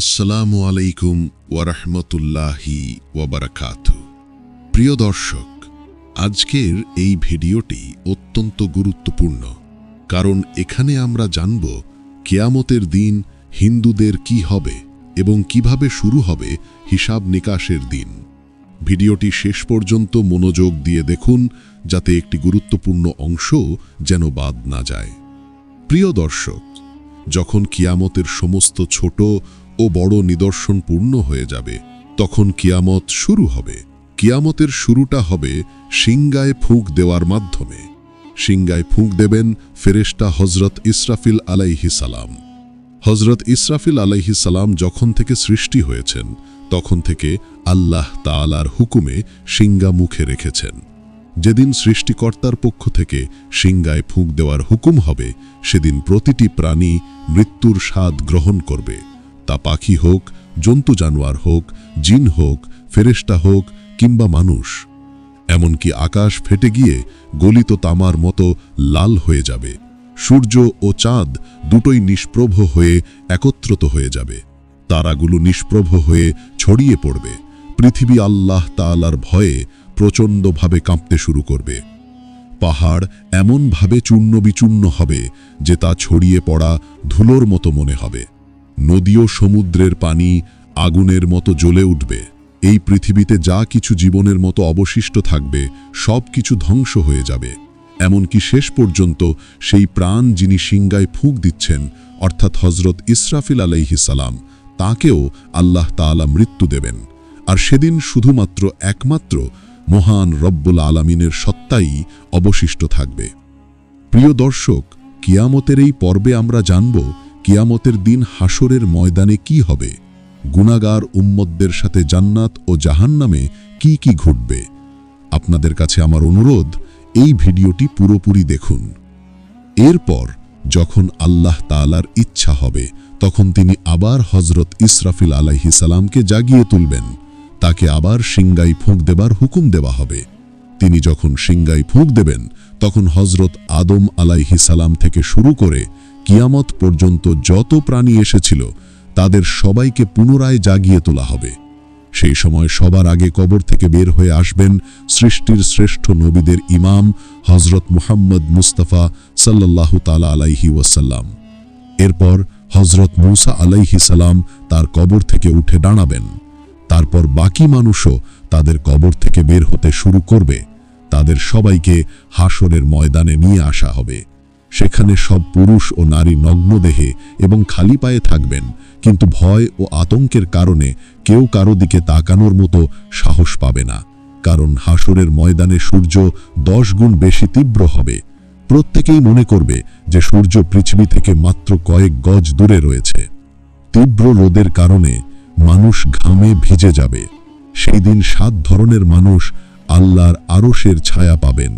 আসসালামু আলাইকুম ওয়ারহমতুল্লাহি ওয়াবারাকাত প্রিয় দর্শক, আজকের এই ভিডিওটি অত্যন্ত গুরুত্বপূর্ণ, কারণ এখানে আমরা জানব কেয়ামতের দিন হিন্দুদের কি হবে এবং কীভাবে শুরু হবে হিসাব নিকাশের দিন। ভিডিওটি শেষ পর্যন্ত মনোযোগ দিয়ে দেখুন, যাতে একটি গুরুত্বপূর্ণ অংশ যেন বাদ না যায়। প্রিয় দর্শক, যখন কিয়ামতের সমস্ত ছোট ও বড় নিদর্শন পূর্ণ হয়ে যাবে। তখন কিয়ামত শুরু হবে। কিয়ামতের শুরুটা হবে সিংগায় ফুঁক দেওয়ার মাধ্যমে। সিংগায় ফুঁক দেবেন ফেরেশতা হজরত ইসরাফিল আলাইহি সালাম। হজরত ইসরাফিল আলাইহি সালাম যখন থেকে সৃষ্টি হয়েছেন, তখন থেকে আল্লাহ তালার হুকুমে সিংগা মুখে রেখেছেন। যেদিন সৃষ্টিকর্তার পক্ষ থেকে সিংগায় ফুঁক দেওয়ার হুকুম হবে, সেদিন প্রতিটি প্রাণী মৃত্যুর স্বাদ গ্রহণ করবে। তা পাখি হোক, জন্তু জানোয়ার হোক, জিন হোক, ফেরেশতা হোক কিংবা মানুষ, এমনকি আকাশ ফেটে গিয়ে গলিত তামার মতো লাল হয়ে যাবে। সূর্য ও চাঁদ দুটোই নিষ্প্রভ হয়ে একত্রিত হয়ে যাবে। তারাগুলো নিষ্প্রভ হয়ে ছড়িয়ে পড়বে। পৃথিবী আল্লাহ তাআলার ভয়ে প্রচণ্ডভাবে কাঁপতে শুরু করবে। পাহাড় এমনভাবে চূর্ণ বিচূর্ণ হবে যে তা ছড়িয়ে পড়া ধুলোর মতো মনে হবে। নদী ও সমুদ্রের পানি, আগুনের মতো জ্বলে উঠবে। এই পৃথিবীতে যা কিছু জীবনের মতো অবশিষ্ট থাকবে, সব কিছু ধ্বংস হয়ে যাবে। এমনকি শেষ পর্যন্ত সেই প্রাণ যিনি সিংগায় ফুঁক দিচ্ছেন, অর্থাৎ হজরত ইসরাফিল আলাইহি সালাম, তাকেও আল্লাহ তাআলা মৃত্যু দেবেন। আর সেদিন শুধুমাত্র একমাত্র মহান রব্বুল আলামিনের সত্তাই অবশিষ্ট থাকবে। প্রিয় দর্শক, কিয়ামতের এই পর্বে আমরা জানব কিয়ামতের দিন হাসরের ময়দানে কি হবে? গুনাগার উম্মতদের সাথে জান্নাত ও জাহান্নামে কি কি ঘটবে? আপনাদের কাছে আমার অনুরোধ, এই ভিডিওটি পুরোপুরি দেখুন। এরপর, যখন আল্লাহ তাআলার ইচ্ছা হবে, তখন তিনি আবার হজরত ইসরাফিল আলাইহি সালামকে জাগিয়ে তুলবেন। তাকে আবার সিংগাই ফুঁক দেবার হুকুম দেওয়া হবে। তিনি যখন সিংগাই ফুঁক দেবেন, তখন হজরত আদম আলাইহি সালাম থেকে শুরু করে কিয়ামত পর্যন্ত যত প্রাণী এসেছিল, তাদের সবাইকে পুনরায় জাগিয়ে তোলা হবে। সেই সময় সবার আগে কবর থেকে বের হয়ে আসবেন সৃষ্টির শ্রেষ্ঠ নবীদের ইমাম হজরত মুহাম্মদ মুস্তাফা সাল্লাল্লাহু তালা আলাইহি ওয়াসাল্লাম। এরপর হজরত মুসা আলাইহি সালাম তার কবর থেকে উঠে দাঁড়াবেন। তারপর বাকি মানুষও তাদের কবর থেকে বের হতে শুরু করবে। তাদের সবাইকে হাসরের ময়দানে নিয়ে আসা হবে। সেখানে সব পুরুষ ও নারী নগ্ন দেহে এবং খালি পায়ে থাকবেন, কিন্তু ভয় ও আতঙ্কের কারণে কেউ কারও দিকে তাকানোর মতো সাহস পাবে না, কারণ হাসরের ময়দানে সূর্য দশ গুণ বেশি তীব্র হবে। প্রত্যেকেই মনে করবে যে সূর্য পৃথিবী থেকে মাত্র কয়েক গজ দূরে রয়েছে। তীব্র রোদের কারণে মানুষ ঘামে ভিজে যাবে। সেই দিন সাত ধরনের মানুষ আল্লাহর আরশের ছায়া পাবেন।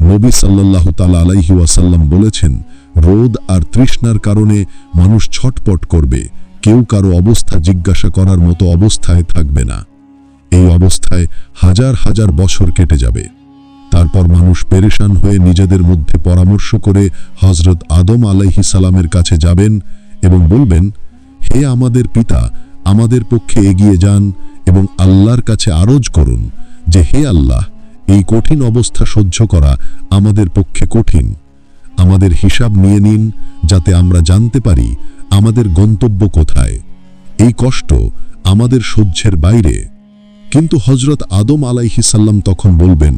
নবী সাল্লাল্লাহু তালা আলাইহি ওয়াসাল্লাম বলেছেন, রোদ আর তৃষ্ণার কারণে মানুষ ছটপট করবে, কেউ কারও অবস্থা জিজ্ঞাসা করার মতো অবস্থায় থাকবে না। এই অবস্থায় হাজার হাজার বছর কেটে যাবে। তারপর মানুষ পেরেশান হয়ে নিজেদের মধ্যে পরামর্শ করে হজরত আদম আলাইহি সালামের কাছে যাবেন এবং বলবেন, হে আমাদের পিতা, আমাদের পক্ষে এগিয়ে যান এবং আল্লাহর কাছে আরজ করুন যে হে আল্লাহ এই কঠিন অবস্থা সহ্য করা আমাদের পক্ষে কঠিন। আমাদের হিসাব নিয়ে নিন, যাতে আমরা জানতে পারি আমাদের গন্তব্য কোথায়। এই কষ্ট আমাদের সহ্যের বাইরে। কিন্তু হজরত আদম আলাইহিসাল্লাম তখন বলবেন,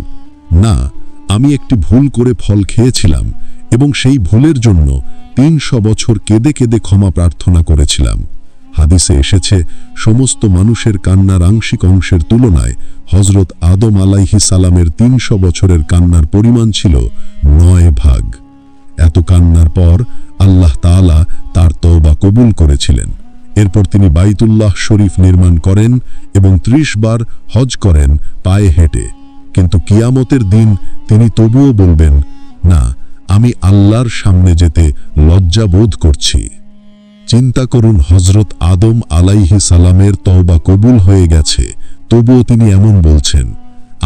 না, আমি একটি ভুল করে ফল খেয়েছিলাম এবং সেই ভুলের জন্য তিনশো বছর কেঁদে কেঁদে ক্ষমা প্রার্থনা করেছিলাম। হাদিসে এসেছে, সমস্ত মানুষের কান্নার আংশিক অংশের তুলনায় হজরত আদম আলাইহি সালামের তিনশো বছরের কান্নার পরিমাণ ছিল নয় ভাগ। এত কান্নার পর আল্লাহ তাআলা তার তওবা কবুল করেছিলেন। এরপর তিনি বাইতুল্লাহ শরীফ নির্মাণ করেন এবং ত্রিশ বার হজ করেন পায়ে হেঁটে। কিন্তু কিয়ামতের দিন তিনি তবুও বলবেন, না, আমি আল্লাহর সামনে যেতে লজ্জা বোধ করছি। চিন্তা করুন হজরত আদম আলাইহি সালামের তওবা কবুল হয়ে গেছে, তবুও তিনি এমন বলছেন,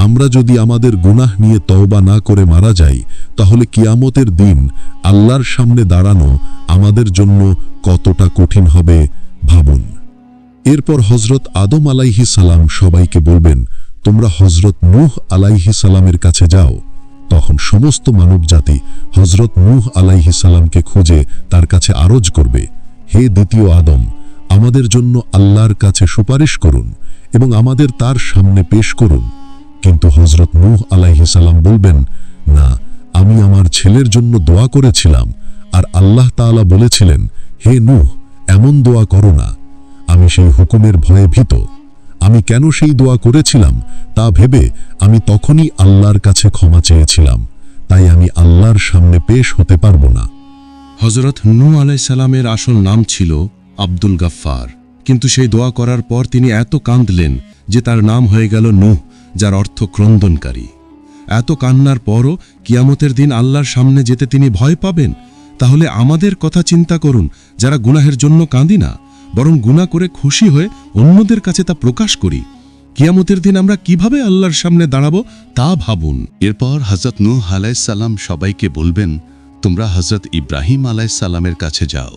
আমরা যদি আমাদের গুনাহ নিয়ে তওবা না করে মারা যাই, তাহলে কিয়ামতের দিন আল্লাহর সামনে দাঁড়ানো আমাদের জন্য কতটা কঠিন হবে ভাবুন। এরপর হজরত আদম আলাইহি সালাম সবাইকে বলবেন, তোমরা হজরত নূহ আলাইহি সালামের কাছে যাও। তখন সমস্ত মানবজাতি হজরত নূহ আলাইহি সালামকে খুঁজে তার কাছে আরজ করবে। হে দ্বিতীয় আদম, আমাদের জন্য আল্লাহর কাছে সুপারিশ করুন এবং আমাদের তার সামনে পেশ করুন। কিন্তু হজরত নূহ আলাইহি সালাম বলবেন, না, আমি আমার ছেলের জন্য দোয়া করেছিলাম আর আল্লাহ তাআলা বলেছিলেন, হে নূহ, এমন দোয়া করো না। আমি সেই হুকুমের ভয়ে ভীত। আমি কেন সেই দোয়া করেছিলাম তা ভেবে আমি তখনই আল্লাহর কাছে ক্ষমা চেয়েছিলাম। তাই আমি আল্লাহর সামনে পেশ হতে পারব না। হজরত নূ আলাইসাল্লামের আসল নাম ছিল আব্দুল গাফফার। কিন্তু সেই দোয়া করার পর তিনি এত কাঁদলেন যে তার নাম হয়ে গেল নূহ, যার অর্থ ক্রন্দনকারী। এত কান্নার পরও কিয়ামতের দিন আল্লাহর সামনে যেতে তিনি ভয় পাবেন? তাহলে আমাদের কথা চিন্তা করুন, যারা গুনাহের জন্য কাঁদি না, বরং গুনাহ করে খুশি হয়ে অন্যদের কাছে তা প্রকাশ করি। কিয়ামতের দিন আমরা কীভাবে আল্লাহর সামনে দাঁড়াবো তা ভাবুন। এরপর হজরত নূহ আলাইসাল্লাম সবাইকে বলবেন তোমরা হজরত ইব্রাহিম আলাইসাল্লামের কাছে যাও।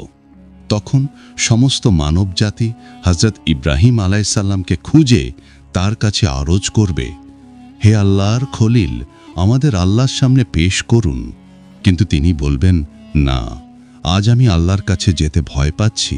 তখন সমস্ত মানবজাতি হজরত ইব্রাহিম আলাইসাল্লামকে খুঁজে তার কাছে আরজ করবে, হে আল্লাহর খলিল, আমাদের আল্লাহর সামনে পেশ করুন। কিন্তু তিনি বলবেন, না, আজ আমি আল্লাহর কাছে যেতে ভয় পাচ্ছি,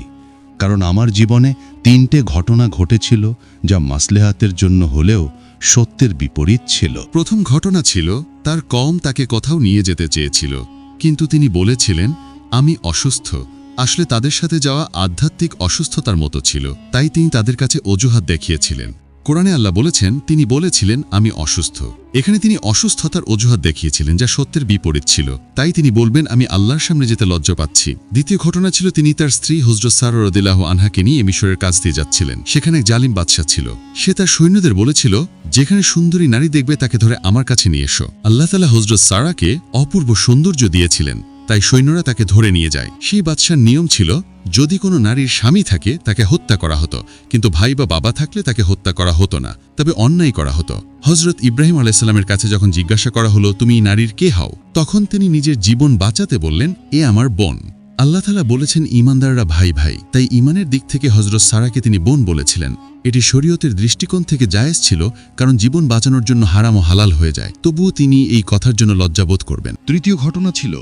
কারণ আমার জীবনে তিনটে ঘটনা ঘটেছিল যা মাসলেহাতের জন্য হলেও সত্যের বিপরীত ছিল। প্রথম ঘটনা ছিল, তার কম তাকে কোথাও নিয়ে যেতে চেয়েছিল। কিন্তু তিনি বলেছিলেন, আমি অসুস্থ। আসলে তাদের সাথে যাওয়া আধ্যাত্মিক অসুস্থতার মতো ছিল, তাই তিনি তাদের কাছে অজুহাত দেখিয়েছিলেন। কোরআনে আল্লাহ বলেছেন, তিনি বলেছিলেন, আমি অসুস্থ। এখানে তিনি অসুস্থতার অজুহাত দেখিয়েছিলেন, যা সত্যের বিপরীত ছিল। তাই তিনি বলবেন, আমি আল্লাহর সামনে যেতে লজ্জা পাচ্ছি। দ্বিতীয় ঘটনা ছিল, তিনি তার স্ত্রী হজরত সার রদিল্লাহ আনহাকে নিয়ে মিশরের কাছ দিয়ে যাচ্ছিলেন। সেখানে জালিম বাদশাহ ছিল। সে তার সৈন্যদের বলেছিল, যেখানে সুন্দরী নারী দেখবে, তাকে ধরে আমার কাছে নিয়ে এসো। আল্লাহ তালা হজরত সারাকে অপূর্ব সৌন্দর্য দিয়েছিলেন। তাই সৈন্যরা তাকে ধরে নিয়ে যায়। সেই বাদশার নিয়ম ছিল, যদি কোনো নারীর স্বামী থাকে, তাকে হত্যা করা হতো। কিন্তু ভাই বা বাবা থাকলে তাকে হত্যা করা হতো না, তবে অন্যায় করা হতো। হজরত ইব্রাহিম আলাইসাল্লামের কাছে যখন জিজ্ঞাসা করা হলো, তুমি নারীর কে হও? তখন তিনি নিজের জীবন বাঁচাতে বললেন, এ আমার বোন। আল্লাহ তালা বলেছেন, ইমানদাররা ভাই ভাই। তাই ইমানের দিক থেকে হজরত সারাকে তিনি বোন বলেছিলেন। এটি শরীয়তের দৃষ্টিকোণ থেকে জায়েজ ছিল, কারণ জীবন বাঁচানোর জন্য হারাম ও হালাল হয়ে যায়। তবুও তিনি এই কথার জন্য লজ্জাবোধ করবেন। তৃতীয় ঘটনা ছিল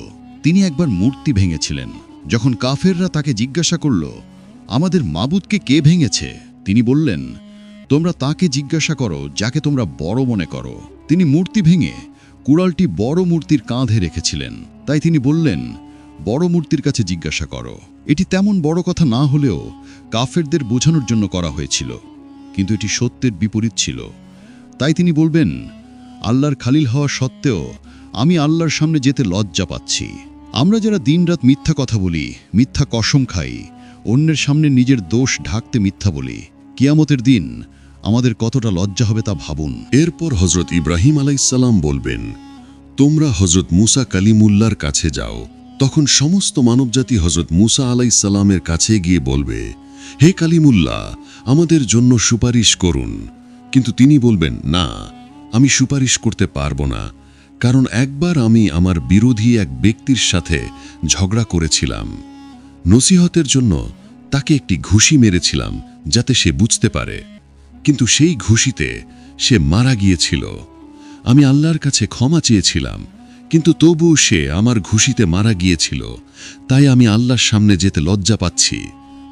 তিনি একবার মূর্তি ভেঙেছিলেন। যখন কাফেররা তাকে জিজ্ঞাসা করল, আমাদের মাবুদকে কে ভেঙেছে? তিনি বললেন, তোমরা তাকে জিজ্ঞাসা করো, যাকে তোমরা বড় মনে করো। তিনি মূর্তি ভেঙে কুড়ালটি বড় মূর্তির কাঁধে রেখেছিলেন। তাই তিনি বললেন, বড় মূর্তির কাছে জিজ্ঞাসা করো। এটি তেমন বড় কথা না হলেও কাফেরদের বোঝানোর জন্য করা হয়েছিল, কিন্তু এটি সত্যের বিপরীত ছিল। তাই তিনি বলবেন, আল্লাহর খালিল হওয়া সত্ত্বেও আমি আল্লাহর সামনে যেতে লজ্জা পাচ্ছি। আমরা যারা দিনরাত মিথ্যা কথা বলি, মিথ্যা কসম খাই, অন্যের সামনে নিজের দোষ ঢাকতে মিথ্যা বলি, কিয়ামতের দিন আমাদের কতটা লজ্জা হবে তা ভাবুন। এরপর হজরত ইব্রাহিম আলাইসাল্লাম বলবেন, তোমরা হজরত মুসা কালিমুল্লার কাছে যাও। তখন সমস্ত মানবজাতি হজরত মুসা আলাইসাল্লামের কাছে গিয়ে বলবে, হে কালিমুল্লা আমাদের জন্য সুপারিশ করুন। কিন্তু তিনি বলবেন, না, আমি সুপারিশ করতে পারব না। কারণ একবার আমি আমার বিরোধী এক ব্যক্তির সাথে ঝগড়া করেছিলাম। নসিহতের জন্য তাকে একটি ঘুষি মেরেছিলাম যাতে সে বুঝতে পারে। কিন্তু সেই ঘুষিতে সে মারা গিয়েছিল। আমি আল্লাহর কাছে ক্ষমা চেয়েছিলাম, কিন্তু তবু সে আমার ঘুষিতে মারা গিয়েছিল। তাই আমি আল্লাহর সামনে যেতে লজ্জা পাচ্ছি।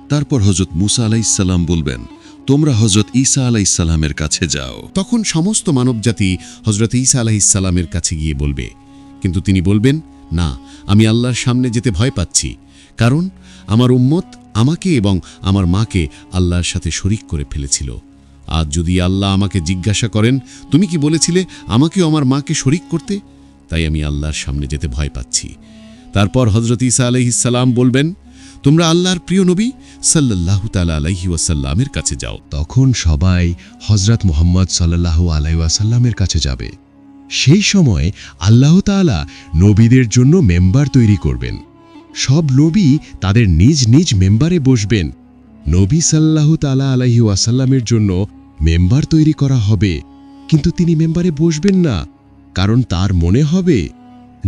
তারপর হজরত মুসা আলাইসাল্লাম বলবেন তোমরা হজরত ঈসা আলাইসাল্লামের কাছে যাও। তখন সমস্ত মানবজাতি হজরত ঈসা আলাহিসাল্লামের কাছে গিয়ে বলবে, কিন্তু তিনি বলবেন, না, আমি আল্লাহর সামনে যেতে ভয় পাচ্ছি, কারণ আমার উম্মত আমাকে এবং আমার মাকে আল্লাহর সাথে শরিক করে ফেলেছিল। আজ যদি আল্লাহ আমাকে জিজ্ঞাসা করেন, তুমি কি বলেছিলে আমাকেও আমার মাকে শরিক করতে? তাই আমি আল্লাহর সামনে যেতে ভয় পাচ্ছি। তারপর হজরত ঈসা আলহিসাল্লাম বলবেন তোমরা আল্লাহর প্রিয় নবী সাল্লাল্লাহু তালা আলাইহি ওয়াসাল্লামের কাছে যাও। তখন সবাই হজরত মোহাম্মদ সাল্লাহ আলাইসাল্লামের কাছে যাবে। সেই সময় আল্লাহ তাআলা নবীদের জন্য মেম্বার তৈরি করবেন। সব নবী তাদের নিজ নিজ মেম্বারে বসবেন। নবী সাল্লাহ তালা আলাইহি ওয়াসাল্লামের জন্য মেম্বার তৈরি করা হবে। কিন্তু তিনি মেম্বারে বসবেন না, কারণ তার মনে হবে,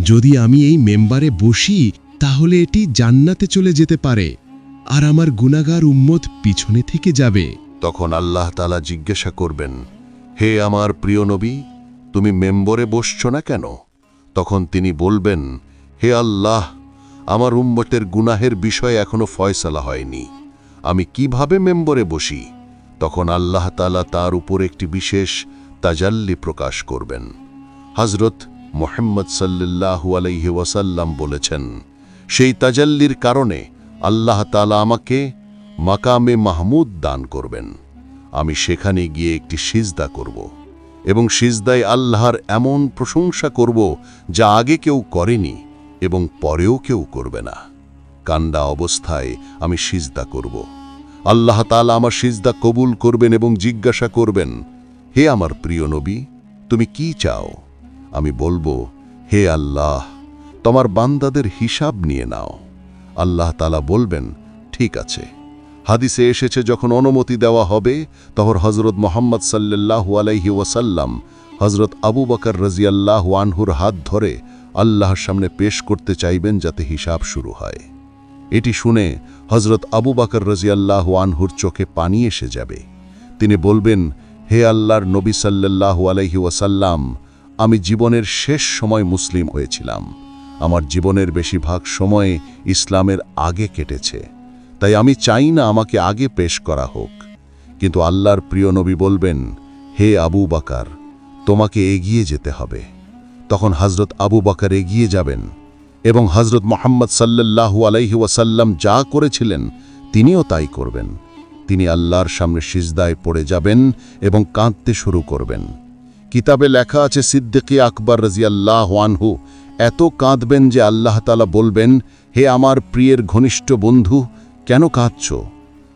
যদি আমি এই মেম্বারে বসি তাহলে এটি জান্নাতে চলে যেতে পারে, আর আমার গুনাগার উম্মত পিছনে থেকে যাবে। তখন আল্লাহ তালা জিজ্ঞাসা করবেন, হে আমার প্রিয় নবী, তুমি মেম্বরে বসছ না কেন? তখন তিনি বলবেন, হে আল্লাহ, আমার উম্মতের গুনাহের বিষয় এখনও ফয়সালা হয়নি। আমি কীভাবে মেম্বরে বসি? তখন আল্লাহ তালা তার উপর একটি বিশেষ তাজাল্লি প্রকাশ করবেন। হজরত মোহাম্মদ সাল্লাল্লাহু আলাইহি ওয়াসাল্লাম বলেছেন সেই তাজাল্লির কারণে আল্লাহ তালা আমাকে মাকামে মাহমুদ দান করবেন। আমি সেখানে গিয়ে একটি সিজদা করব এবং সিজদায় আল্লাহর এমন প্রশংসা করব যা আগে কেউ করেনি এবং পরেও কেউ করবে না। কান্ডা অবস্থায় আমি সিজদা করব। আল্লাহ তালা আমার সিজদা কবুল করবেন এবং জিজ্ঞাসা করবেন, হে আমার প্রিয় নবী, তুমি কি চাও? আমি বলব, হে আল্লাহ তোমার বান্দাদের হিসাব নিয়ে নাও। আল্লাহ তালা বলবেন, ঠিক আছে। হাদিসে এসেছে, যখন অনুমতি দেওয়া হবে, তখন হজরত মোহাম্মদ সাল্লাল্লাহু আলাইহি ওয়াসাল্লাম হজরত আবু বকর রাজিয়াল্লাহ আনহুর হাত ধরে আল্লাহর সামনে পেশ করতে চাইবেন যাতে হিসাব শুরু হয়। এটি শুনে হজরত আবু বকর রাজিয়াল্লাহ আনহুর চোখে পানি এসে যাবে। তিনি বলবেন, হে আল্লাহর নবী সাল্লাল্লাহু আলাইহি ওয়াসাল্লাম, আমি জীবনের শেষ সময় মুসলিম হয়েছিলাম। আমার জীবনের বেশিরভাগ সময়ে ইসলামের আগে কেটেছে। তাই আমি চাই না আমাকে আগে পেশ করা হোক। কিন্তু আল্লাহর প্রিয় নবী বলবেন, হে আবু বাকার, তোমাকে এগিয়ে যেতে হবে। তখন হজরত আবু বাকার এগিয়ে যাবেন এবং হজরত মোহাম্মদ সাল্লাল্লাহু আলাইহি ওয়াসাল্লাম যা করেছিলেন, তিনিও তাই করবেন। তিনি আল্লাহর সামনে সিজদায় পড়ে যাবেন এবং কাঁদতে শুরু করবেন। কিতাবে লেখা আছে, সিদ্দিকি আকবর রাজিয়াল্লাহ আনহু এত কাঁদবেন যে আল্লাহ তালা বলবেন, হে আমার প্রিয়ের ঘনিষ্ঠ বন্ধু, কেন কাঁদছ?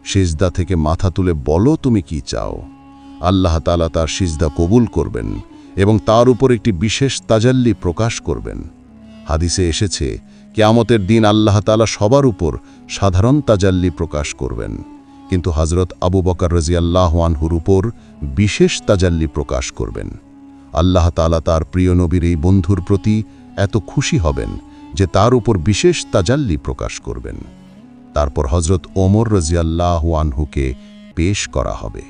সিজদা থেকে মাথা তুলে বলো তুমি কি চাও। আল্লাহ তালা তার সিজদা কবুল করবেন এবং তার উপর একটি বিশেষ তাজাল্লি প্রকাশ করবেন। হাদিসে এসেছে, কেয়ামতের দিন আল্লাহ তালা সবার উপর সাধারণ তাজাল্লি প্রকাশ করবেন। কিন্তু হজরত আবু বকর রাজিয়াল্লাহ আনহুর উপর বিশেষ তাজাল্লি প্রকাশ করবেন। আল্লাহ তালা তার প্রিয় নবীর এই বন্ধুর প্রতি এত খুশি হবেন যে তার উপর বিশেষ তাজাল্লি প্রকাশ করবেন। তারপর হজরত ওমর রাজিয়াল্লাহ আনহুকে পেশ করা হবে।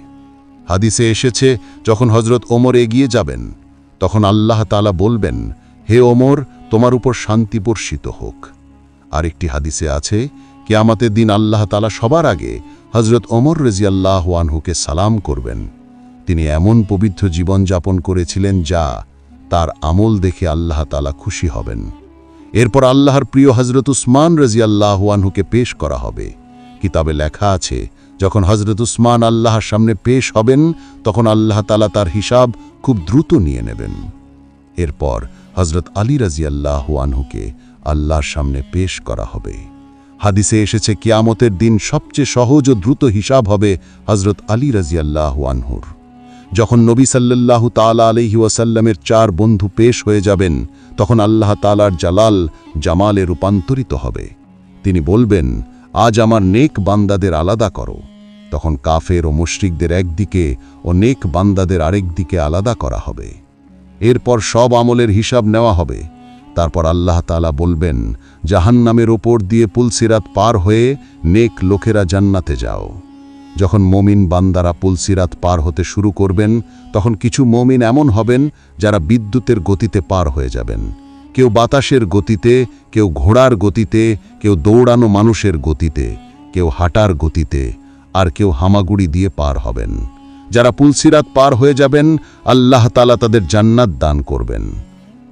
হাদিসে এসেছে, যখন হজরত ওমর এগিয়ে যাবেন, তখন আল্লাহ তালা বলবেন, হে ওমর, তোমার উপর শান্তি বর্ষিত হোক। আরেকটি হাদিসে আছে, কেয়ামতের দিন আল্লাহ তালা সবার আগে হজরত ওমর রেজিয়াল্লাহ আনহুকে সালাম করবেন। তিনি এমন পবিত্র জীবন যাপন করেছিলেন যা তার আমল দেখে আল্লাহ তালা খুশি হবেন। এরপর আল্লাহর প্রিয় হজরত উসমান আনহুকে পেশ করা হবে। কিতাবে লেখা আছে, যখন হজরত উসমান আল্লাহর সামনে পেশ হবেন, তখন আল্লাহ তালা তার হিসাব খুব দ্রুত নিয়ে নেবেন। এরপর হজরত আলী আনহুকে আল্লাহর সামনে পেশ করা হবে। হাদিসে এসেছে, কিয়ামতের দিন সবচেয়ে সহজ ও দ্রুত হিসাব হবে হজরত আলী আনহুর। যখন নবী সাল্লাল্লাহু তালা আলহি ওয়াসাল্লামের চার বন্ধু পেশ হয়ে যাবেন, তখন আল্লাহ তালার জালাল জামালে রূপান্তরিত হবে। তিনি বলবেন, আজ আমার নেক বান্দাদের আলাদা করো। তখন কাফের ও মুশরিকদের একদিকে ও নেক বান্দাদের আরেক দিকে আলাদা করা হবে। এরপর সব আমলের হিসাব নেওয়া হবে। তারপর আল্লাহ তালা বলবেন, জাহান্নামের ওপর দিয়ে পুলসিরাত পার হয়ে নেক লোকেরা জান্নাতে যাও। যখন মমিন বান্দারা পুলসিরাত পার হতে শুরু করবেন, তখন কিছু মমিন এমন হবেন যারা বিদ্যুতের গতিতে পার হয়ে যাবেন। কেউ বাতাসের গতিতে, কেউ ঘোড়ার গতিতে, কেউ দৌড়ানো মানুষের গতিতে, কেউ হাঁটার গতিতে, আর কেউ হামাগুড়ি দিয়ে পার হবেন। যারা পুলসিরাত পার হয়ে যাবেন, আল্লাহ তালা তাদের জান্নাত দান করবেন।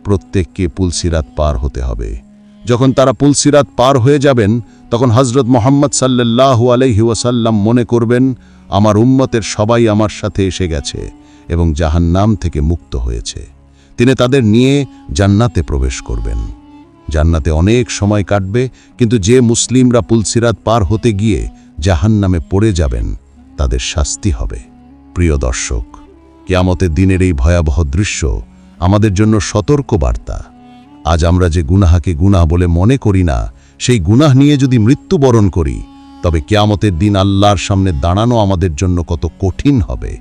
প্রত্যেককে পুলসিরাত পার হতে হবে। যখন তারা পুলসিরাত পার হয়ে যাবেন, তখন হজরত মোহাম্মদ সাল্লাল্লাহু আলাইহি ওয়াসাল্লাম মনে করবেন, আমার উম্মতের সবাই আমার সাথে এসে গেছে এবং জাহান্নাম থেকে মুক্ত হয়েছে। তিনি তাদের নিয়ে জান্নাতে প্রবেশ করবেন। জান্নাতে অনেক সময় কাটবে, কিন্তু যে মুসলিমরা পুলসিরাত পার হতে গিয়ে জাহান্নামে পড়ে যাবেন, তাদের শাস্তি হবে। প্রিয় দর্শক, কেয়ামতের দিনের এই ভয়াবহ দৃশ্য আমাদের জন্য সতর্ক বার্তা আজ আমরা যে গুনাহাকে গুনাহ বলে মনে করি না, সেই গুনাহ নিয়ে যদি মৃত্যুবরণ করি, তবে কেয়ামতের দিন আল্লাহর সামনে দাঁড়ানো আমাদের জন্য কত কঠিন হবে।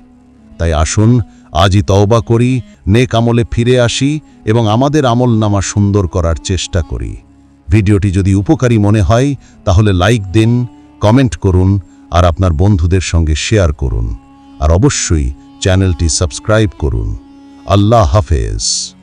তাই আসুন, আজই তওবা করি, নেক আমলে ফিরে আসি এবং আমাদের আমল নামা সুন্দর করার চেষ্টা করি। ভিডিওটি যদি উপকারী মনে হয়, তাহলে লাইক দিন, কমেন্ট করুন, আর আপনার বন্ধুদের সঙ্গে শেয়ার করুন। আর অবশ্যই চ্যানেলটি সাবস্ক্রাইব করুন। আল্লাহ হাফেজ।